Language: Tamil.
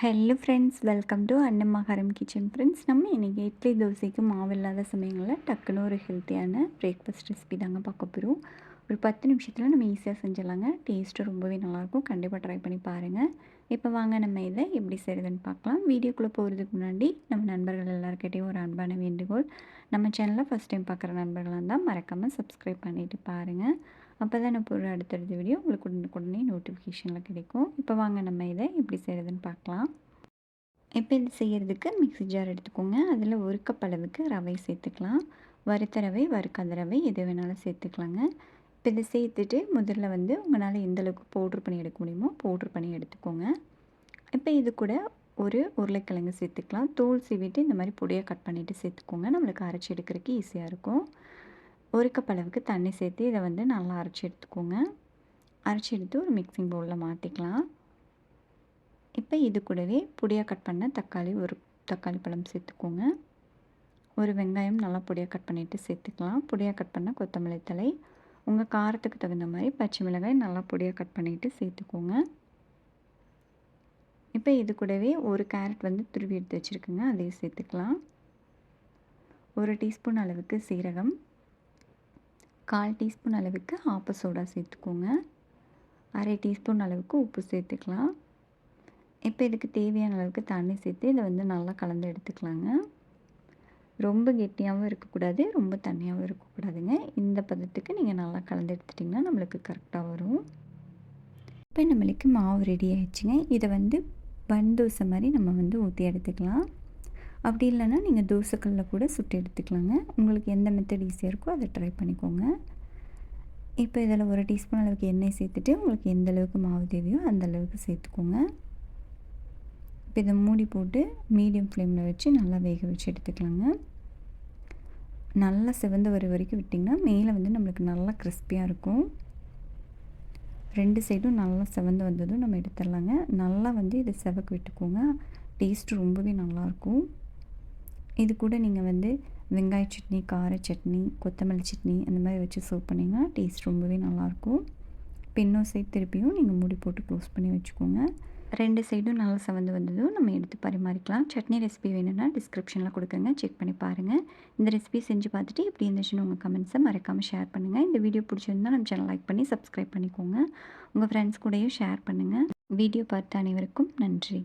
ஹலோ ஃப்ரெண்ட்ஸ் வெல்கம் டு அன்னமகாரம் கிச்சன் ஃப்ரெண்ட்ஸ் நம்ம இன்றைக்கி இட்லி தோசைக்கு மாவு இல்லாத சமயங்களில் டக்குன்னு ஒரு ஹெல்த்தியான பிரேக்ஃபாஸ்ட் ரெசிபி தாங்க பார்க்க போகிறோம் ஒரு பத்து நிமிஷத்தில் நம்ம ஈஸியாக செஞ்சிடலாங்க. டேஸ்ட்டு ரொம்பவே நல்லாயிருக்கும். கண்டிப்பாக ட்ரை பண்ணி பாருங்கள் இப்போ வாங்க நம்ம இதை எப்படி செய்கிறதுன்னு பார்க்கலாம். வீடியோக்குள்ளே போகிறதுக்கு முன்னாடி நம்ம நண்பர்கள் எல்லாருக்கிட்டையும் ஒரு அன்பான வேண்டுகோள். நம்ம சேனலில் ஃபஸ்ட் டைம் பார்க்குற நண்பர்களாக இருந்தால் மறக்காமல் சப்ஸ்கிரைப் பண்ணிவிட்டு பாருங்கள் அப்போ தான் நான் பொருள் அடுத்தடுத்த வீடியோ உங்களுக்கு உடனே நோட்டிஃபிகேஷனில் கிடைக்கும். இப்போ வாங்க நம்ம இதை எப்படி செய்கிறதுன்னு பார்க்கலாம். இப்போ இது செய்கிறதுக்கு மிக்சி ஜார் எடுத்துக்கோங்க. அதில் ஒரு கப் அளவுக்கு ரவை சேர்த்துக்கலாம். வறுத்த ரவை வறுக்காத ரவை எது வேணாலும் சேர்த்துக்கலாங்க. இப்போ இதை சேர்த்துட்டு முதல்ல வந்து உங்களால் எந்தளவுக்கு பவுட்ரு பண்ணி எடுக்க முடியுமோ பவுட்ரு பண்ணி எடுத்துக்கோங்க. இப்போ இது கூட ஒரு உருளைக்கிழங்கு சேர்த்துக்கலாம். தோல் சீவிட்டு இந்த மாதிரி பொடியாக கட் பண்ணிவிட்டு சேர்த்துக்கோங்க. நம்மளுக்கு அரைச்சி எடுக்கிறதுக்கு ஈஸியாக இருக்கும். ஒரு கப் அளவுக்கு தண்ணி சேர்த்து இதை வந்து நல்லா அரைச்சி எடுத்துக்கோங்க. அரைச்சி எடுத்து ஒரு மிக்சிங் பவுலில் மாற்றிக்கலாம் இப்போ இது கூடவே பொடியாக கட் பண்ண தக்காளி ஒரு தக்காளி பழம் சேர்த்துக்கோங்க. ஒரு வெங்காயம் நல்லா பொடியாக கட் பண்ணிவிட்டு சேர்த்துக்கலாம். பொடியாக கட் பண்ண கொத்தமல்லி தலை உங்கள் காரத்துக்கு தகுந்த மாதிரி பச்சை மிளகாய் நல்லா பொடியாக கட் பண்ணிவிட்டு சேர்த்துக்கோங்க. இப்போ இது கூடவே ஒரு கேரட் வந்து துருவி எடுத்து வச்சுருக்குங்க அதையும் சேர்த்துக்கலாம். ஒரு டீஸ்பூன் அளவுக்கு சீரகம் கால் டீஸ்பூன் அளவுக்கு ஆப்ப சோடா சேர்த்துக்கோங்க. அரை டீஸ்பூன் அளவுக்கு உப்பு சேர்த்துக்கலாம். இப்போ இதுக்கு தேவையான அளவுக்கு தண்ணி சேர்த்து இதை வந்து நல்லா கலந்து எடுத்துக்கலாங்க. ரொம்ப கெட்டியாகவும் இருக்கக்கூடாது ரொம்ப தண்ணியாகவும் இருக்கக்கூடாதுங்க. இந்த பதத்துக்கு நீங்கள் நல்லா கலந்து எடுத்துட்டிங்கன்னா நம்மளுக்கு கரெக்டாக வரும். இப்போ நம்மளுக்கு மாவு ரெடி ஆயிடுச்சுங்க. இதை வந்து பன் தோசை மாதிரி நம்ம வந்து ஊற்றி எடுத்துக்கலாம். அப்படி இல்லைன்னா நீங்கள் தோசைக்கல்லில் கூட சுட்டு எடுத்துக்கலாங்க. உங்களுக்கு எந்த மெத்தட் ஈஸியாக இருக்கோ அதை ட்ரை பண்ணிக்கோங்க. இப்போ இதில் ஒரு டீஸ்பூன் அளவுக்கு எண்ணெய் சேர்த்துட்டு உங்களுக்கு எந்த அளவுக்கு மாவு தேவையோ அந்த அளவுக்கு சேர்த்துக்கோங்க. இப்போ இதை மூடி போட்டு மீடியம் ஃப்ளேமில் வச்சு நல்லா வேக வச்சு எடுத்துக்கலாங்க. நல்லா சிவந்து வர வரைக்கும் விட்டிங்கன்னா மேலே வந்து நம்மளுக்கு நல்லா கிறிஸ்பியாக இருக்கும். ரெண்டு சைடும் நல்லா செவந்து வந்ததும் நம்ம எடுத்துடலாங்க. நல்லா வந்து இதை செவக்கு விட்டுக்கோங்க. டேஸ்ட்டு ரொம்பவே நல்லாயிருக்கும் இது கூட நீங்கள் வந்து வெங்காய சட்னி கார சட்னி கொத்தமல்லி சட்னி அந்த மாதிரி வச்சு சர்வ் பண்ணிங்கன்னா டேஸ்ட் ரொம்பவே நல்லாயிருக்கும். பின்னோ சைட் திருப்பியும் நீங்கள் மூடி போட்டு க்ளோஸ் பண்ணி வச்சுக்கோங்க. ரெண்டு சைடும் நல்லா சவந்து வந்ததும் நம்ம எடுத்து பரிமாறிக்கலாம். சட்னி ரெசிபி வேணும்னா டிஸ்கிரிப்ஷனில் கொடுக்குறேங்க செக் பண்ணி பாருங்கள் இந்த ரெசிபி செஞ்சு பார்த்துட்டு எப்படி இருந்துச்சுன்னு உங்கள் கமெண்ட்ஸை மறக்காமல் ஷேர் பண்ணுங்கள் இந்த வீடியோ பிடிச்சிருந்தால் நம்ம சேனல் லைக் பண்ணி சப்ஸ்கிரைப் பண்ணிக்கோங்க. உங்கள் ஃப்ரெண்ட்ஸ் கூடயும் ஷேர் பண்ணுங்கள் வீடியோ பார்த்த அனைவருக்கும் நன்றி.